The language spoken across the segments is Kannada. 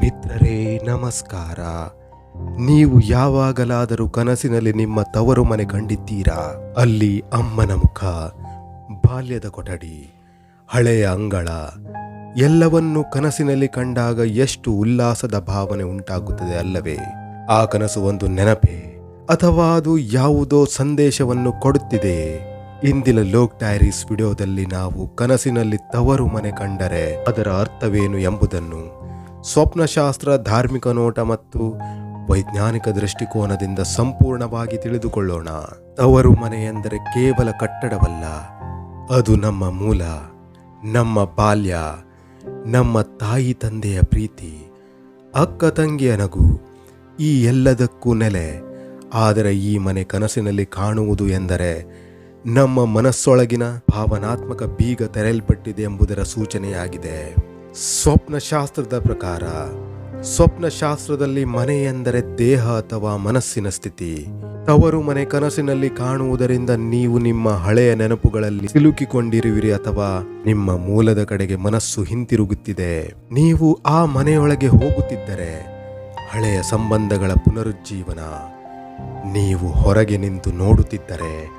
ಮಿತ್ರರೇ, ನಮಸ್ಕಾರ. ನೀವು ಯಾವಾಗಲಾದರೂ ಕನಸಿನಲ್ಲಿ ನಿಮ್ಮ ತವರು ಮನೆ ಕಂಡಿದ್ದೀರಾ? ಅಲ್ಲಿ ಅಮ್ಮನ ಮುಖ, ಬಾಲ್ಯದ ಕೊಠಡಿ, ಹಳೆಯ ಅಂಗಳ, ಎಲ್ಲವನ್ನೂ ಕನಸಿನಲ್ಲಿ ಕಂಡಾಗ ಎಷ್ಟು ಉಲ್ಲಾಸದ ಭಾವನೆ ಉಂಟಾಗುತ್ತದೆ ಅಲ್ಲವೇ? ಆ ಕನಸು ಒಂದು ನೆನಪೇ? ಅಥವಾ ಅದು ಯಾವುದೋ ಸಂದೇಶವನ್ನು ಕೊಡುತ್ತಿದೆ? ಇಂದಿನ ಲೋಕ್ ಡೈರೀಸ್ ವಿಡಿಯೋದಲ್ಲಿ ನಾವು ಕನಸಿನಲ್ಲಿ ತವರು ಮನೆ ಕಂಡರೆ ಅದರ ಅರ್ಥವೇನು ಎಂಬುದನ್ನು ಸ್ವಪ್ನಶಾಸ್ತ್ರ, ಧಾರ್ಮಿಕ ನೋಟ ಮತ್ತು ವೈಜ್ಞಾನಿಕ ದೃಷ್ಟಿಕೋನದಿಂದ ಸಂಪೂರ್ಣವಾಗಿ ತಿಳಿದುಕೊಳ್ಳೋಣ. ತವರು ಮನೆ ಎಂದರೆ ಕೇವಲ ಕಟ್ಟಡವಲ್ಲ, ಅದು ನಮ್ಮ ಮೂಲ, ನಮ್ಮ ಬಾಲ್ಯ, ನಮ್ಮ ತಾಯಿ ತಂದೆಯ ಪ್ರೀತಿ, ಅಕ್ಕ ತಂಗಿಯ ನಗು, ಈ ಎಲ್ಲದಕ್ಕೂ ನೆಲೆ. ಆದರೆ ಈ ಮನೆ ಕನಸಿನಲ್ಲಿ ಕಾಣುವುದು ಎಂದರೆ ನಮ್ಮ ಮನಸ್ಸೊಳಗಿನ ಭಾವನಾತ್ಮಕ ಬೀಗ ತೆರೆಯಲ್ಪಟ್ಟಿದೆ ಎಂಬುದರ ಸೂಚನೆಯಾಗಿದೆ. ಸ್ವಪ್ನಶಾಸ್ತ್ರದ ಪ್ರಕಾರ, ಸ್ವಪ್ನಶಾಸ್ತ್ರದಲ್ಲಿ ಮನೆ ಎಂದರೆ ದೇಹ ಅಥವಾ ಮನಸ್ಸಿನ ಸ್ಥಿತಿ. ತವರು ಮನೆ ಕನಸಿನಲ್ಲಿ ಕಾಣುವುದರಿಂದ ನೀವು ನಿಮ್ಮ ಹಳೆಯ ನೆನಪುಗಳಲ್ಲಿ ಸಿಲುಕಿಕೊಂಡಿರುವಿರಿ ಅಥವಾ ನಿಮ್ಮ ಮೂಲದ ಕಡೆಗೆ ಮನಸ್ಸು ಹಿಂತಿರುಗುತ್ತಿದೆ. ನೀವು ಆ ಮನೆಯೊಳಗೆ ಹೋಗುತ್ತಿದ್ದರೆ ಹಳೆಯ ಸಂಬಂಧಗಳ ಪುನರುಜ್ಜೀವನ. ನೀವು ಹೊರಗೆ ನಿಂತು ನೋಡುತ್ತಿದ್ದರೆ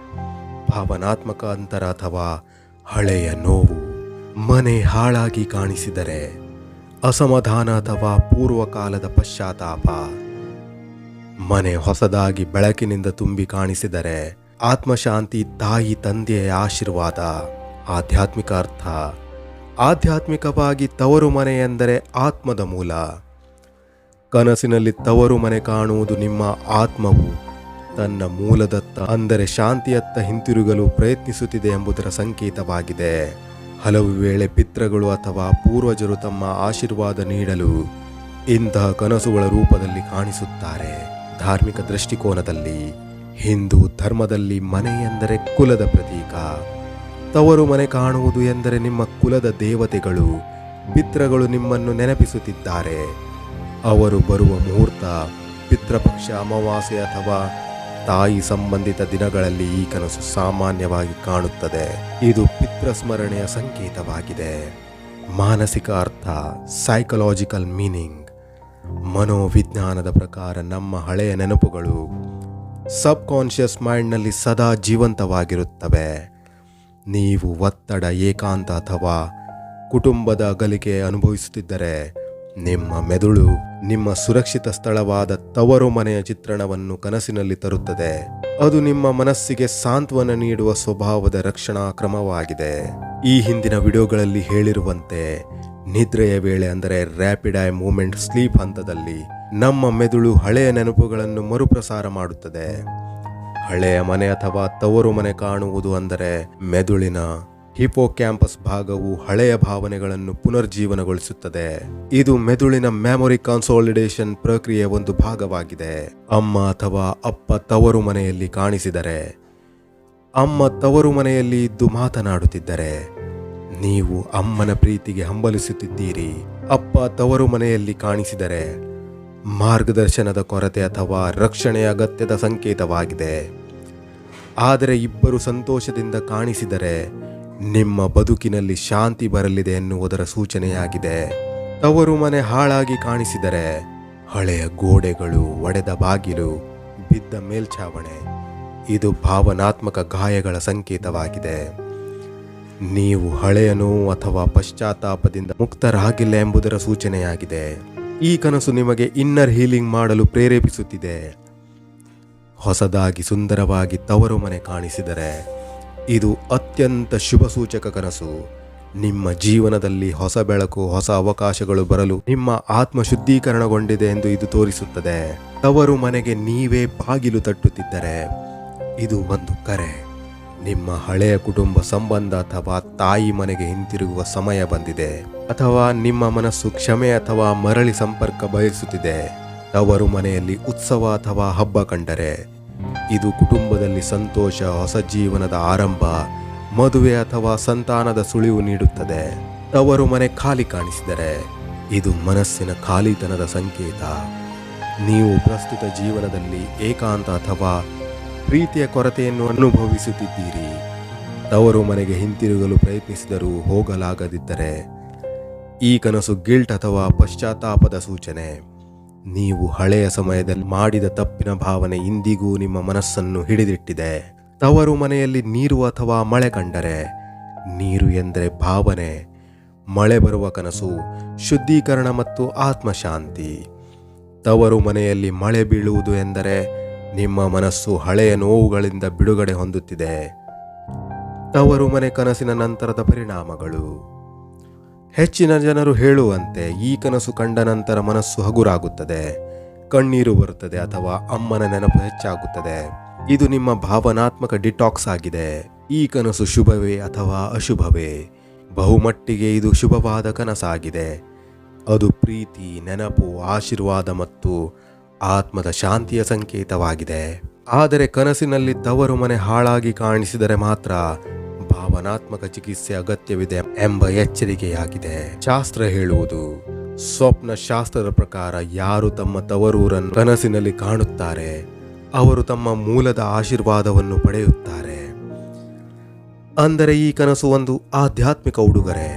ಭಾವನಾತ್ಮಕ ಅಂತರ ಅಥವಾ ಹಳೆಯ ನೋವು. ಮನೆ ಹಾಳಾಗಿ ಕಾಣಿಸಿದರೆ ಅಸಮಾಧಾನ ಅಥವಾ ಪೂರ್ವಕಾಲದ ಪಶ್ಚಾತ್ತಾಪ. ಮನೆ ಹೊಸದಾಗಿ ಬೆಳಕಿನಿಂದ ತುಂಬಿ ಕಾಣಿಸಿದರೆ ಆತ್ಮಶಾಂತಿ ತಾಯಿ ತಂದೆಯ ಆಶೀರ್ವಾದ. ಆಧ್ಯಾತ್ಮಿಕ ಅರ್ಥ. ಆಧ್ಯಾತ್ಮಿಕವಾಗಿ ತವರು ಮನೆ ಎಂದರೆ ಆತ್ಮದ ಮೂಲ. ಕನಸಿನಲ್ಲಿ ತವರು ಮನೆ ಕಾಣುವುದು ನಿಮ್ಮ ಆತ್ಮವು. ತನ್ನ ಮೂಲದತ್ತ ಅಂದರೆ ಶಾಂತಿಯತ್ತ ಹಿಂತಿರುಗಲು ಪ್ರಯತ್ನಿಸುತ್ತಿದೆ ಎಂಬುದರ ಸಂಕೇತವಾಗಿದೆ. ಹಲವು ವೇಳೆ ಪಿತ್ರಗಳು ಅಥವಾ ಪೂರ್ವಜರು ತಮ್ಮ ಆಶೀರ್ವಾದ ನೀಡಲು ಇಂತಹ ಕನಸುಗಳ ರೂಪದಲ್ಲಿ ಕಾಣಿಸುತ್ತಾರೆ. ಧಾರ್ಮಿಕ ದೃಷ್ಟಿಕೋನದಲ್ಲಿ ಹಿಂದೂ ಧರ್ಮದಲ್ಲಿ ಮನೆ ಎಂದರೆ ಕುಲದ ಪ್ರತೀಕ. ತವರು ಮನೆ ಕಾಣುವುದು ಎಂದರೆ ನಿಮ್ಮ ಕುಲದ ದೇವತೆಗಳು, ಪಿತೃಗಳು ನಿಮ್ಮನ್ನು ನೆನಪಿಸುತ್ತಿದ್ದಾರೆ. ಅವರು ಬರುವ ಮುಹೂರ್ತ, ಪಿತೃಪಕ್ಷ ಅಮಾವಾಸ್ಯೆ ಅಥವಾ ತಾಯಿ ಸಂಬಂಧಿತ ದಿನಗಳಲ್ಲಿ ಈ ಕನಸು ಸಾಮಾನ್ಯವಾಗಿ ಕಾಣುತ್ತದೆ. ಇದು ಪಿತೃಸ್ಮರಣೆಯ ಸಂಕೇತವಾಗಿದೆ. ಮಾನಸಿಕ ಅರ್ಥ ಸೈಕಲಾಜಿಕಲ್ ಮೀನಿಂಗ್ ಮನೋವಿಜ್ಞಾನದ ಪ್ರಕಾರ ನಮ್ಮ ಹಳೆಯ ನೆನಪುಗಳು ಸಬ್ ಕಾನ್ಷಿಯಸ್ ಮೈಂಡ್ನಲ್ಲಿ ಸದಾ ಜೀವಂತವಾಗಿರುತ್ತವೆ. ನೀವು ಒತ್ತಡ, ಏಕಾಂತ ಅಥವಾ ಕುಟುಂಬದ ಅಗಲಿಕೆ ಅನುಭವಿಸುತ್ತಿದ್ದರೆ ನಿಮ್ಮ ಮೆದುಳು ನಿಮ್ಮ ಸುರಕ್ಷಿತ ಸ್ಥಳವಾದ ತವರು ಮನೆಯ ಚಿತ್ರಣವನ್ನು ಕನಸಿನಲ್ಲಿ ತರುತ್ತದೆ. ಅದು ನಿಮ್ಮ ಮನಸ್ಸಿಗೆ ಸಾಂತ್ವನ ನೀಡುವ ಸ್ವಭಾವದ ರಕ್ಷಣಾ ಕ್ರಮವಾಗಿದೆ ಈ ಹಿಂದಿನ ವಿಡಿಯೋಗಳಲ್ಲಿ ಹೇಳಿರುವಂತೆ, ನಿದ್ರೆಯ ವೇಳೆ ಅಂದರೆ ರ್ಯಾಪಿಡ್ ಐ ಮೂಮೆಂಟ್ ಸ್ಲೀಪ್ ಹಂತದಲ್ಲಿ ನಮ್ಮ ಮೆದುಳು ಹಳೆಯ ನೆನಪುಗಳನ್ನು ಮರುಪ್ರಸಾರ ಮಾಡುತ್ತದೆ. ಹಳೆಯ ಮನೆ ಅಥವಾ ತವರು ಮನೆ ಕಾಣುವುದು ಅಂದರೆ ಮೆದುಳಿನ ಹಿಪೋ ಕ್ಯಾಂಪಸ್ ಭಾಗವು ಹಳೆಯ ಭಾವನೆಗಳನ್ನು ಪುನರ್ಜೀವನಗೊಳಿಸುತ್ತದೆ. ಇದು ಮೆದುಳಿನ ಮೆಮೊರಿ ಕಾನ್ಸೋಲಿಡೇಷನ್ ಪ್ರಕ್ರಿಯೆಯ ಒಂದು ಭಾಗವಾಗಿದೆ. ಅಮ್ಮ ಅಥವಾ ಅಪ್ಪ ತವರು ಮನೆಯಲ್ಲಿ ಕಾಣಿಸಿದರೆ, ಅಮ್ಮ ತವರು ಮನೆಯಲ್ಲಿ ಇದ್ದು ಮಾತನಾಡುತ್ತಿದ್ದರೆ, ನೀವು ಅಮ್ಮನ ಪ್ರೀತಿಗೆ ಹಂಬಲಿಸುತ್ತಿದ್ದೀರಿ. ಅಪ್ಪ ತವರು ಮನೆಯಲ್ಲಿ ಕಾಣಿಸಿದರೆ, ಮಾರ್ಗದರ್ಶನದ ಕೊರತೆ ಅಥವಾ ರಕ್ಷಣೆಯ ಅಗತ್ಯದ ಸಂಕೇತವಾಗಿದೆ. ಆದರೆ ಇಬ್ಬರು ಸಂತೋಷದಿಂದ ಕಾಣಿಸಿದರೆ ನಿಮ್ಮ ಬದುಕಿನಲ್ಲಿ ಶಾಂತಿ ಬರಲಿದೆ ಎನ್ನುವುದರ ಸೂಚನೆಯಾಗಿದೆ. ತವರು ಮನೆ ಹಾಳಾಗಿ ಕಾಣಿಸಿದರೆ ಹಳೆಯ ಗೋಡೆಗಳು ಒಡೆದ ಬಾಗಿಲು ಬಿದ್ದ ಮೇಲ್ಛಾವಣೆ. ಇದು ಭಾವನಾತ್ಮಕ ಗಾಯಗಳ ಸಂಕೇತವಾಗಿದೆ. ನೀವು ಹಳೆಯ ಅಥವಾ ಪಶ್ಚಾತ್ತಾಪದಿಂದ ಮುಕ್ತರಾಗಿಲ್ಲ ಎಂಬುದರ ಸೂಚನೆಯಾಗಿದೆ. ಈ ಕನಸು ನಿಮಗೆ ಇನ್ನರ್ ಹೀಲಿಂಗ್ ಮಾಡಲು ಪ್ರೇರೇಪಿಸುತ್ತಿದೆ. ಹೊಸದಾಗಿ ಸುಂದರವಾಗಿ ತವರು ಮನೆ ಕಾಣಿಸಿದರೆ ಇದು ಅತ್ಯಂತ ಶುಭ ಸೂಚಕ ಕನಸು ನಿಮ್ಮ ಜೀವನದಲ್ಲಿ ಹೊಸ ಬೆಳಕು, ಹೊಸ ಅವಕಾಶಗಳು ಬರಲು ನಿಮ್ಮ ಆತ್ಮ ಶುದ್ಧೀಕರಣಗೊಂಡಿದೆ ಎಂದು ಇದು ತೋರಿಸುತ್ತದೆ. ತವರು ಮನೆಗೆ ನೀವೇ ಬಾಗಿಲು ತಟ್ಟುತ್ತಿದ್ದರೆ ಇದು ಒಂದು ಕರೆ. ನಿಮ್ಮ ಹಳೆಯ ಕುಟುಂಬ ಸಂಬಂಧ ಅಥವಾ ತಾಯಿ ಮನೆಗೆ ಹಿಂತಿರುಗುವ ಸಮಯ ಬಂದಿದೆ ಅಥವಾ ನಿಮ್ಮ ಮನಸ್ಸು ಕ್ಷಮೆ ಅಥವಾ ಮರಳಿ ಸಂಪರ್ಕ ಬಯಸುತ್ತಿದೆ. ತವರು ಮನೆಯಲ್ಲಿ ಉತ್ಸವ ಅಥವಾ ಹಬ್ಬ ಕಂಡರೆ ಇದು ಕುಟುಂಬದಲ್ಲಿ ಸಂತೋಷ, ಹೊಸ ಜೀವನದ ಆರಂಭ, ಮದುವೆ ಅಥವಾ ಸಂತಾನದ ಸುಳಿವು ನೀಡುತ್ತದೆ. ತವರು ಮನೆ ಖಾಲಿ ಕಾಣಿಸಿದರೆ, ಇದು ಮನಸ್ಸಿನ ಖಾಲಿತನದ ಸಂಕೇತ. ನೀವು ಪ್ರಸ್ತುತ ಜೀವನದಲ್ಲಿ ಏಕಾಂತ ಅಥವಾ ಪ್ರೀತಿಯ ಕೊರತೆಯನ್ನು ಅನುಭವಿಸುತ್ತಿದ್ದೀರಿ. ತವರು ಮನೆಗೆ ಹಿಂತಿರುಗಲು ಪ್ರಯತ್ನಿಸಿದರೂ ಹೋಗಲಾಗದಿದ್ದರೆ, ಈ ಕನಸು ಗಿಲ್ಟ್ ಅಥವಾ ಪಶ್ಚಾತ್ತಾಪದ ಸೂಚನೆ. ನೀವು ಹಳೆಯ ಸಮಯದಲ್ಲಿ ಮಾಡಿದ ತಪ್ಪಿನ ಭಾವನೆ ಇಂದಿಗೂ ನಿಮ್ಮ ಮನಸ್ಸನ್ನು ಹಿಡಿದಿಟ್ಟಿದೆ. ತವರು ಮನೆಯಲ್ಲಿ ನೀರು ಅಥವಾ ಮಳೆ ಕಂಡರೆ, ನೀರು ಎಂದರೆ ಭಾವನೆ, ಮಳೆ ಬರುವ ಕನಸು, ಶುದ್ಧೀಕರಣ ಮತ್ತು ಆತ್ಮಶಾಂತಿ. ತವರು ಮನೆಯಲ್ಲಿ ಮಳೆ ಬೀಳುವುದು ಎಂದರೆ ನಿಮ್ಮ ಮನಸ್ಸು ಹಳೆಯ ನೋವುಗಳಿಂದ ಬಿಡುಗಡೆ ಹೊಂದುತ್ತಿದೆ. ತವರು ಮನೆ ಕನಸಿನ ನಂತರದ ಪರಿಣಾಮಗಳು. ಹೆಚ್ಚಿನ ಜನರು ಹೇಳುವಂತೆ ಈ ಕನಸು ಕಂಡ ನಂತರ ಮನಸ್ಸು ಹಗುರಾಗುತ್ತದೆ. ಕಣ್ಣೀರು ಬರುತ್ತದೆ ಅಥವಾ ಅಮ್ಮನ ನೆನಪು ಹೆಚ್ಚಾಗುತ್ತದೆ. ಇದು ನಿಮ್ಮ ಭಾವನಾತ್ಮಕ ಡಿಟಾಕ್ಸ್ ಆಗಿದೆ. ಈ ಕನಸು ಶುಭವೇ ಅಥವಾ ಅಶುಭವೇ? ಬಹುಮಟ್ಟಿಗೆ ಇದು ಶುಭವಾದ ಕನಸಾಗಿದೆ. ಅದು ಪ್ರೀತಿ, ನೆನಪು, ಆಶೀರ್ವಾದ ಮತ್ತು ಆತ್ಮದ ಶಾಂತಿಯ ಸಂಕೇತವಾಗಿದೆ. ಆದರೆ ಕನಸಿನಲ್ಲಿ ತವರು ಮನೆ ಹಾಳಾಗಿ ಕಾಣಿಸಿದರೆ ಮಾತ್ರ ಭಾವನಾತ್ಮಕ ಚಿಕಿತ್ಸೆ ಅಗತ್ಯವಿದೆ ಎಂಬ ಎಚ್ಚರಿಕೆಯಾಗಿದೆ. ಶಾಸ್ತ್ರ ಹೇಳುವುದು, ಸ್ವಪ್ನ ಶಾಸ್ತ್ರದ ಪ್ರಕಾರ ಯಾರು ತಮ್ಮ ತವರೂರನ್ನು ಕನಸಿನಲ್ಲಿ ಕಾಣುತ್ತಾರೆ, ಅವರು ತಮ್ಮ ಮೂಲದ ಆಶೀರ್ವಾದವನ್ನು ಪಡೆಯುತ್ತಾರೆ. ಅಂದರೆ ಈ ಕನಸು ಒಂದು ಆಧ್ಯಾತ್ಮಿಕ ಉಡುಗೊರೆ.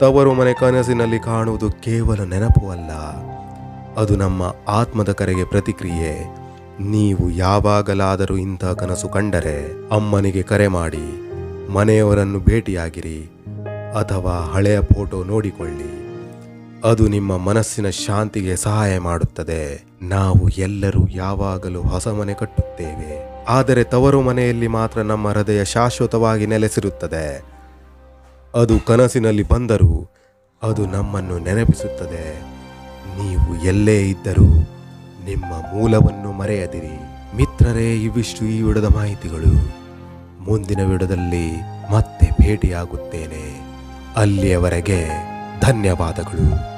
ತವರು ಮನೆ ಕನಸಿನಲ್ಲಿ ಕಾಣುವುದು ಕೇವಲ ನೆನಪು ಅಲ್ಲ, ಅದು ನಮ್ಮ ಆತ್ಮದ ಕರೆಗೆ ಪ್ರತಿಕ್ರಿಯೆ. ನೀವು ಯಾವಾಗಲಾದರೂ ಇಂಥ ಕನಸು ಕಂಡರೆ ಅಮ್ಮನಿಗೆ ಕರೆ ಮಾಡಿ ಮನೆಯವರನ್ನು ಭೇಟಿಯಾಗಿರಿ ಅಥವಾ ಹಳೆಯ ಫೋಟೋ ನೋಡಿಕೊಳ್ಳಿ. ಅದು ನಿಮ್ಮ ಮನಸ್ಸಿನ ಶಾಂತಿಗೆ ಸಹಾಯ ಮಾಡುತ್ತದೆ. ನಾವು ಎಲ್ಲರೂ ಯಾವಾಗಲೂ ಹೊಸ ಮನೆ ಕಟ್ಟುತ್ತೇವೆ. ಆದರೆ ತವರು ಮನೆಯಲ್ಲಿ ಮಾತ್ರ ನಮ್ಮ ಹೃದಯ ಶಾಶ್ವತವಾಗಿ ನೆಲೆಸಿರುತ್ತದೆ. ಅದು ಕನಸಿನಲ್ಲಿ ಬಂದರೂ ಅದು ನಮ್ಮನ್ನು ನೆನಪಿಸುತ್ತದೆ. ನೀವು ಎಲ್ಲೇ ಇದ್ದರೂ ನಿಮ್ಮ ಮೂಲವನ್ನು ಮರೆಯದಿರಿ. ಮಿತ್ರರೇ, ಇವಿಷ್ಟು ಈ ವಿಡದ ಮಾಹಿತಿಗಳು. ಮುಂದಿನ ವಿಡದಲ್ಲಿ ಮತ್ತೆ ಭೇಟಿಯಾಗುತ್ತೇನೆ. ಅಲ್ಲಿಯವರೆಗೆ ಧನ್ಯವಾದಗಳು.